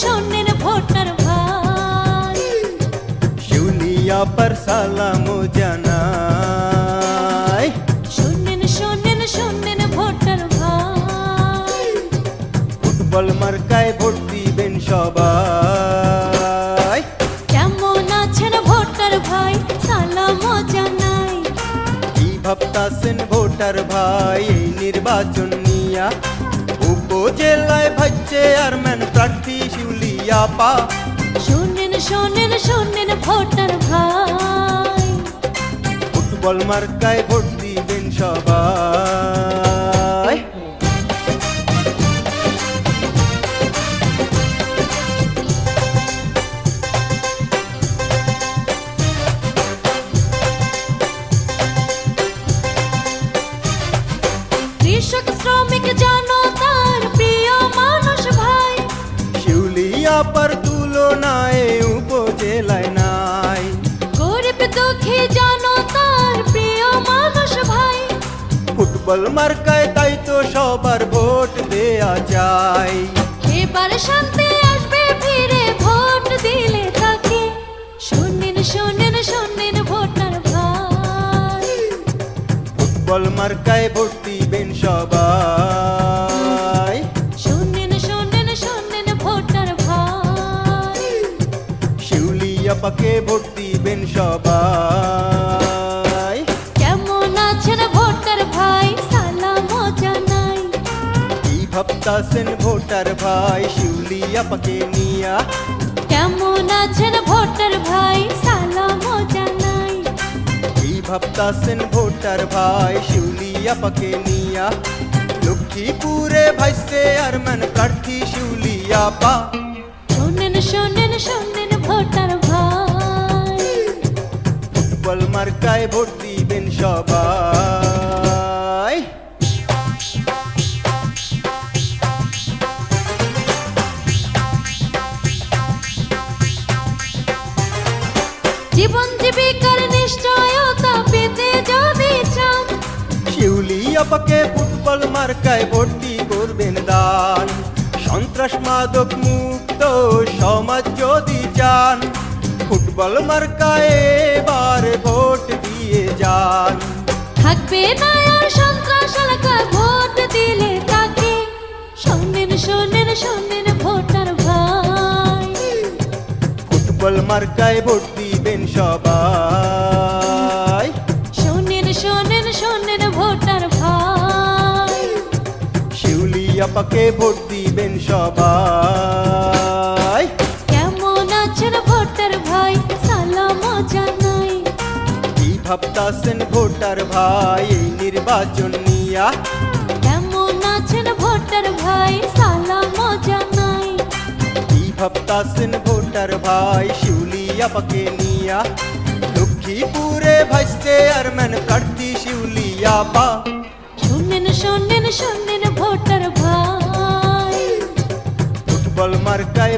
সোনের voter ভাই। শুনিয়া পর সালাম জানাই শোনেন শোনেন শোনেন ভোটার ভাই। ফুটবল মার্কায় ভোট দিবেন সবাই। কেমন আছেন ভোটার ভাই? সালাম জানাই কি ভাবতাছেন ভোটার ভাই? এই নির্বাচন নিয়া উপজেলায় ভাইছে চেয়ারম্যান ম্যান প্রার্থী শিউলিয়া পা। শোনেন শোনেন শোনেন ভোটার ভাই। ফুটবল মার্কায় ভোট দিবেন সবাই। শিউলিয়া পার তুলনায় উপজেলায় নাই। গরিব দুঃখী জনতার প্রিয় মানুষ ভাই। ফুটবল মার্কায় তাই তো সবার ভোট দেয়া যায়। এবার শান্তি আসবে ফিরে ভোট দিলে তাকে। শোনেন শোনেন শোনেন ভোটার ভাই। ফুটবল মার্কায় ভোট দিবেন সবাই। শিউলিয়া পাকে ভোট দিবেন সবাই। কেমন আছেন ভোটার ভাই? সালাম জানাই। কি ভাবতাছেন ভোটার ভাই? শিউলিয়া পাকে নিয়া। কেমন আছেন ভোটার ভাই? সালাম জানাই। কি ভাবতাছেন ভোটার ভাই? শিউলিয়া পাকে নিয়া। লক্ষ্মীপুরে ভাইসে আর মান প্রার্থী শিউলিয়া পা শোনেন শোনেন শোনেন মার্কায় ভোট দিবেন সবাই। জীবন জীবিকার নিশ্চয়তা পেতে যদি চান। শিউলিয়া পাকে ফুটবল মার্কায় ভর্তি করবেন দান। সন্ত্রাস মাদক মুক্ত সমাজ যদি চান। ফুটবল মার্কায় এবার ভোট দিয়ে যান। থাকবে না আর সন্ত্রাস এলাকায় ভোট দিলে তাকে। শোনেন শোনেন শোনেন ভোটার ভাই। ফুটবল মার্কায় ভোট দিবেন সবাই। শোনেন শোনেন শোনেন ভোটার ভাই। শিউলিয়া পাকে ভোট দিবেন সবাই। ভাবতাছেন ভোটার ভাই এই নির্বাচন নিয়া। কেমন আছেন ভোটার ভাই সালাম জানাই। কি ভাবতাছেন ভোটার ভাই শিউলিয়া পাকে নিয়া। লক্ষ্মীপুরে ভাইসে আর ম্যান প্রার্থী শিউলিয়া পা শোনেন শোনেন শোনেন ভোটার ভাই। ফুটবল মার্কায়